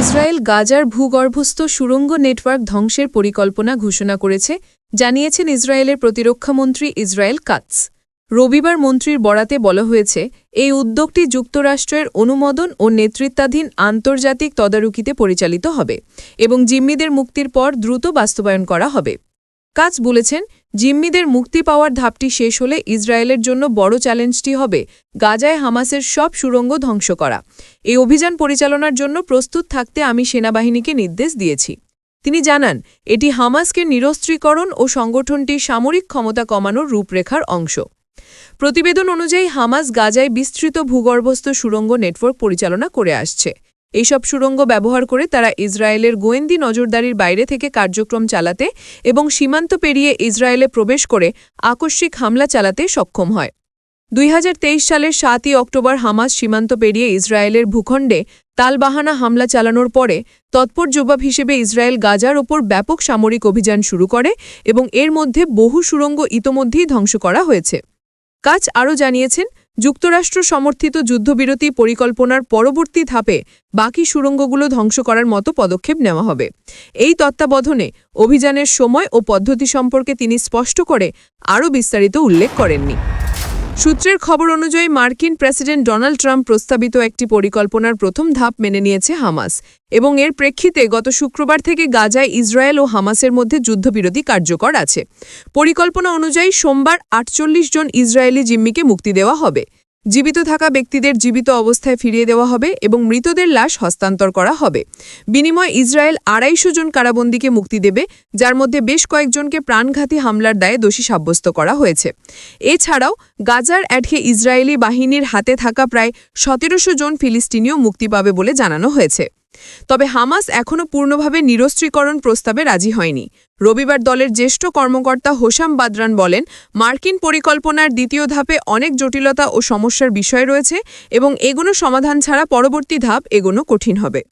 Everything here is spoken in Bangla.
ইসরায়েল গাজার ভূগর্ভস্থ সুরঙ্গ নেটওয়ার্ক ধ্বংসের পরিকল্পনা ঘোষণা করেছে, জানিয়েছেন ইসরায়েলের প্রতিরক্ষামন্ত্রী ইসরায়েল কাৎস রবিবার মন্ত্রীর বরাতে বলা হয়েছে, এই উদ্যোগটি যুক্তরাষ্ট্রের অনুমোদন ও নেতৃত্বাধীন আন্তর্জাতিক তদারকিতে পরিচালিত হবে এবং জিম্মিদের মুক্তির পর দ্রুত বাস্তবায়ন করা হবে। কাজ বলেছেন, জিম্মিদের মুক্তি পাওয়ার ধাপটি শেষ হলে ইসরায়েলের জন্য বড় চ্যালেঞ্জটি হবে গাজায় হামাসের সব সুড়ঙ্গ ধ্বংস করা। এই অভিযান পরিচালনার জন্য প্রস্তুত থাকতে আমি সেনাবাহিনীকে নির্দেশ দিয়েছি। তিনি জানান, এটি হামাসকে নিরস্ত্রীকরণ ও সংগঠনটির সামরিক ক্ষমতা কমানোর রূপরেখার অংশ। প্রতিবেদন অনুযায়ী হামাস গাজায় বিস্তৃত ভূগর্ভস্থ সুড়ঙ্গ নেটওয়ার্ক পরিচালনা করে আসছে। এইসব সুড়ঙ্গ ব্যবহার করে তারা ইসরায়েলের গোয়েন্দি নজরদারির বাইরে থেকে কার্যক্রম চালাতে এবং সীমান্ত পেরিয়ে ইসরায়েলে প্রবেশ করে আকস্মিক হামলা চালাতে সক্ষম হয়। দুই হাজার তেইশ সালের সাতই অক্টোবর হামাস সীমান্ত পেরিয়ে ইসরায়েলের ভূখণ্ডে তালবাহানা হামলা চালানোর পরে তৎপর জবাব হিসেবে ইসরায়েল গাজার ওপর ব্যাপক সামরিক অভিযান শুরু করে এবং এর মধ্যে বহু সুরঙ্গ ইতোমধ্যেই ধ্বংস করা হয়েছে। কাজ আরও জানিয়েছেন যুক্তরাষ্ট্র সমর্থিত যুদ্ধবিরতি পরিকল্পনার পরবর্তী ধাপে বাকি সুড়ঙ্গগুলো ধ্বংস করার মতো পদক্ষেপ নেওয়া হবে। এই তত্ত্বাবধানে অভিযানের সময় ও পদ্ধতি সম্পর্কে তিনি স্পষ্ট করে আরও বিস্তারিত উল্লেখ করেননি। সূত্রের খবর অনুযায়ী মার্কিন প্রেসিডেন্ট ডোনাল্ড ট্রাম্প প্রস্তাবিত একটি পরিকল্পনার প্রথম ধাপ মেনে নিয়েছে হামাস এবং এর প্রেক্ষিতে গত শুক্রবার থেকে গাজায় ইসরায়েল ও হামাসের মধ্যে যুদ্ধবিরোধী কার্যকর আছে। পরিকল্পনা অনুযায়ী সোমবার আটচল্লিশ জন ইসরায়েলি জিম্মিকে মুক্তি দেওয়া হবে। জীবিত থাকা ব্যক্তিদের জীবিত অবস্থায় ফিরিয়ে দেওয়া হবে এবং মৃতদের লাশ হস্তান্তর করা হবে। বিনিময় ইসরায়েল আড়াইশো জন কারাবন্দীকে মুক্তি দেবে, যার মধ্যে বেশ কয়েকজনকে প্রাণঘাতী হামলার দায়ে দোষী সাব্যস্ত করা হয়েছে। এছাড়াও গাজার অ্যাডকে ইসরায়েলি বাহিনীর হাতে থাকা প্রায় সতেরোশো জন ফিলিস্তিনিও মুক্তি পাবে বলে জানানো হয়েছে। তবে হামাস এখনও পূর্ণভাবে নিরস্ত্রীকরণ প্রস্তাবে রাজি হয়নি। রবিবার দলের জ্যেষ্ঠ কর্মকর্তা হোসাম বাদরান বলেন, মার্কিন পরিকল্পনার দ্বিতীয় ধাপে অনেক জটিলতা ও সমস্যার বিষয় রয়েছে এবং এগুলো সমাধান ছাড়া পরবর্তী ধাপ এগোনো কঠিন হবে।